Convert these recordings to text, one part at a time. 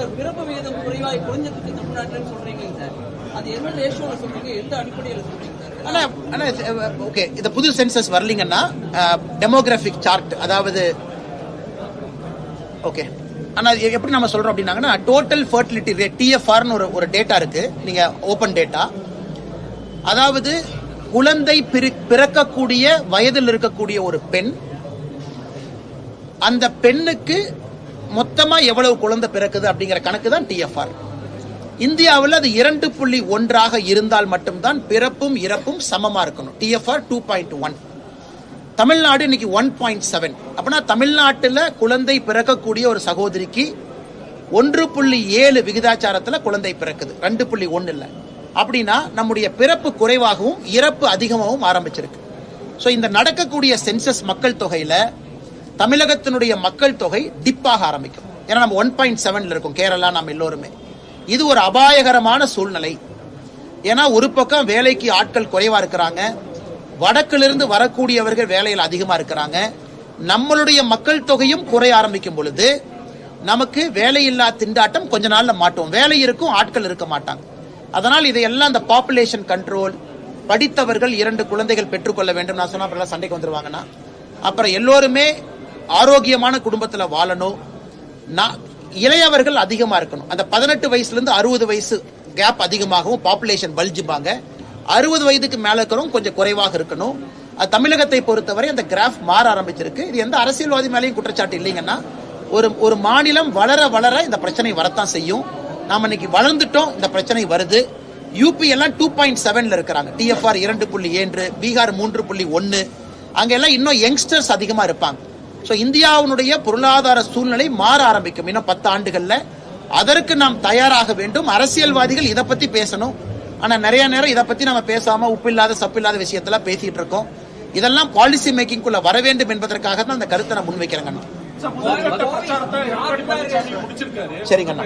Sir பிறப்பு விகிதம் குறைவாய் குறைஞ்சிருக்கு தமிழ்நாட்டுலன்னு சொல்றீங்க சார் அது என்ன ரேஷியோல சொல்றீங்க? எந்த அடிப்படையில் சொல்றீங்க? ஆனா ஆனா ஓகே. இந்த புது சென்சஸ் வரலீங்கன்னா டெமோகிராஃபிக் சார்ட் அதாவது ஓகே. ஆனால் எப்படி நம்ம சொல்றோம் அப்படின்னாங்கன்னா டோட்டல் ஃபர்டிலிட்டி ரேட் டிஎஃப்ஆர்னு ஒரு ஒரு டேட்டா இருக்கு. நீங்க ஓபன் டேட்டா அதாவது குழந்தை பிரி- பிறக்கக்கூடிய வயதில் இருக்கக்கூடிய ஒரு பெண் அந்த பெண்ணுக்கு மொத்தமாக எவ்வளவு குழந்தை பிறக்குது அப்படிங்கிற கணக்கு தான் டிஎஃப்ஆர் இந்தியாவில் அது இரண்டு புள்ளி ஒன்றாக இருந்தால் மட்டும்தான் பிறப்பும் இறப்பும் சமமாக இருக்கணும். TFR two point one Tamil Nadu இன்னைக்கு ஒன் பாயிண்ட் செவன் அப்படின்னா தமிழ்நாட்டில் குழந்தை பிறக்கக்கூடிய ஒரு சகோதரிக்கு ஒன்று புள்ளி ஏழு விகிதாச்சாரத்தில் குழந்தை பிறக்குது. ரெண்டு புள்ளி ஒன்று இல்லை. அப்படின்னா நம்முடைய பிறப்பு குறைவாகவும் இறப்பு அதிகமாகவும் ஆரம்பிச்சிருக்கு. ஸோ இந்த நடக்கக்கூடிய சென்சஸ் மக்கள் தொகையில் தமிழகத்தினுடைய மக்கள் தொகை டிப்பாக ஆரம்பிக்கும். ஏன்னா நம்ம ஒன் பாயிண்ட் செவன்ல இருக்கும். கேரளா நம்ம எல்லோருமே. இது ஒரு அபாயகரமான சூழ்நிலை. ஏன்னா ஒரு பக்கம் வேலைக்கு ஆட்கள் குறைவா இருக்கிறாங்க. வடக்கிலிருந்து வரக்கூடியவர்கள் வேலையில் அதிகமா இருக்கிறாங்க. நம்மளுடைய மக்கள் தொகையும் குறைய ஆரம்பிக்கும் பொழுது நமக்கு வேலையில்லா திண்டாட்டம் கொஞ்ச நாள்ல மாட்டோம். வேலை இருக்கும் ஆட்கள் இருக்க மாட்டாங்க. அதனால் இதையெல்லாம் அந்த பாப்புலேஷன் கண்ட்ரோல் படித்தவர்கள் இரண்டு குழந்தைகள் பெற்றுக்கொள்ள வேண்டும். நான் சொன்னா அப்புறம் சண்டைக்கு வந்துருவாங்கன்னா அப்புறம் எல்லோருமே ஆரோக்கியமான குடும்பத்தில் வாழணும். நான் இளையவர்கள் அதிகமாக இருக்கணும். அந்த பதினெட்டு வயசுலேருந்து அறுபது வயசு கேப் அதிகமாகவும் பாப்புலேஷன் பல்ஜுபாங்க அறுபது வயதுக்கு மேலே இருக்கிறவங்க கொஞ்சம் குறைவாக இருக்கணும். அது தமிழகத்தை பொறுத்தவரை அந்த கிராஃப் மாற ஆரம்பிச்சிருக்கு. இது எந்த அரசியல்வாதி மேலேயும் குற்றச்சாட்டு இல்லைங்கன்னா ஒரு ஒரு மாநிலம் வளர வளர இந்த பிரச்சனை வரத்தான் செய்யும். நாம் இன்னைக்கு வளர்ந்துட்டோம் இந்த பிரச்சனை வருது. யூபி எல்லாம் டூ பாயிண்ட் செவனில் இருக்கிறாங்க. டிஎஃப்ஆர் இரண்டு புள்ளி ஏழு பீகார் மூன்று புள்ளி ஒன்று அங்கெல்லாம் இன்னும் யங்ஸ்டர்ஸ் அதிகமாக இருப்பாங்க. ஸோ இந்தியாவினுடைய பொருளாதார சூழ்நிலை மாற ஆரம்பிக்கும் இன்னும் பத்து ஆண்டுகள்ல அதற்கு நாம் தயாராக வேண்டும் அரசியல்வாதிகள் இதை பத்தி பேசணும் ஆனா நிறைய நேரம் இதை பத்தி நம்ம பேசாம உப்பில்லாத சப்பில்லாத விஷயத்துல பேசிட்டு இருக்கோம் இதெல்லாம் பாலிசி மேக்கிங்குள்ள வர வேண்டும் என்பதற்காக தான் அந்த கருத்தை நான் முன்வைக்கிறேங்க அண்ணா. சார், முதற்கட்ட பிரச்சாரத்தை எடப்பாடி பழனிசாமி முடிச்சிருக்காரு. சரிங்க அண்ணா.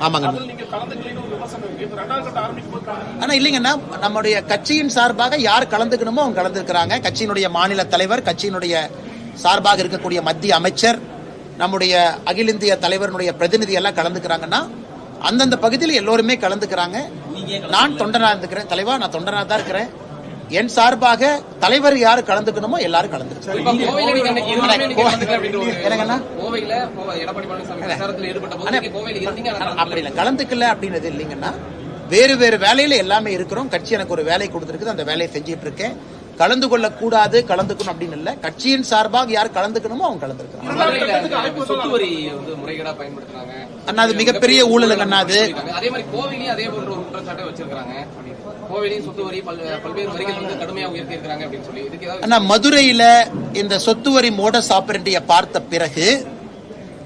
ஆமாங்க அண்ணா. அதுல நீங்க கலந்துக்கலைன்னு ஒரு விமர்சனம் இருக்கு. இப்ப ரெண்டாவது கட்ட ஆரம்பிக்கும் போது கலந்து- ஆனா இல்லைங்கண்ணா நம்முடைய கட்சியின் சார்பாக யார் கலந்துக்கணுமோ அவங்க கலந்துக்கிறாங்க கட்சியினுடைய மாநில தலைவர் கட்சியினுடைய சார்பாக இருக்கக்கூடிய மத்திய அமைச்சர் நம்முடைய அகில இந்திய தலைவருடைய பிரதிநிதி எல்லாம் கலந்துக்கிறாங்கன்னா அந்தந்த பகுதியில் எல்லோருமே கலந்துக்கிறாங்க. நான் தொண்டனா இருந்துக்கிறேன். தலைவா நான் தொண்டனா தான் இருக்கிறேன். என் சார்பாக தலைவர் யாரு கலந்துக்கணுமோ எல்லாரும் கலந்துக்கிறாங்க கலந்துக்கல அப்படின்ற ஒரு- என்னங்கண்ணா? கோவையில கோ- எடப்பாடி பழனிசாமி பிரச்சாரத்துல ஈடுபட்ட போது ஆனா, நீங்க கோவையில இருந்தீங்க ஆனா ஆனா, அப்படி இல்லை. கலந்துக்கல அப்படின்றது இல்லைங்கன்னா வேறு வேறு வேலையில எல்லாமே இருக்கிறோம். கட்சி எனக்கு ஒரு வேலை கொடுத்துருக்குது. அந்த வேலையை செஞ்சுட்டு இருக்கேன். கலந்து கொள்ள கூடாது கலந்துக்கணும் அப்படின்னு இல்ல. கட்சியின் சார்பாக யார் கலந்துக்கணுமோ அவங்க கலந்துருக்காங்க அண்ணா அது மிகப்பெரிய ஊழலுங்க அண்ணா அது. அதே மாதிரி கோவிலையும் அதே போன்ற ஒரு குற்றச்சாட்டை வச்சிருக்காங்க கோவிலையும் சொத்து வரி பல்- பல்வேறு வரிகள் வந்து கடுமையா உயர்த்தி இருக்காங்க அப்படின்னு சொல்லி. இதுக்கு ஏதாவது அண்ணா மதுரையில இந்த சொத்து வரி மோடஸ் ஆபரேட்டிய பார்த்த பிறகு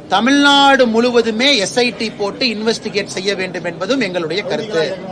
தமிழ்நாடு முழுவதுமே எஸ்ஐடி போட்டு இன்வெஸ்டிகேட் செய்ய வேண்டும் என்பதும் எங்களுடைய கருத்து.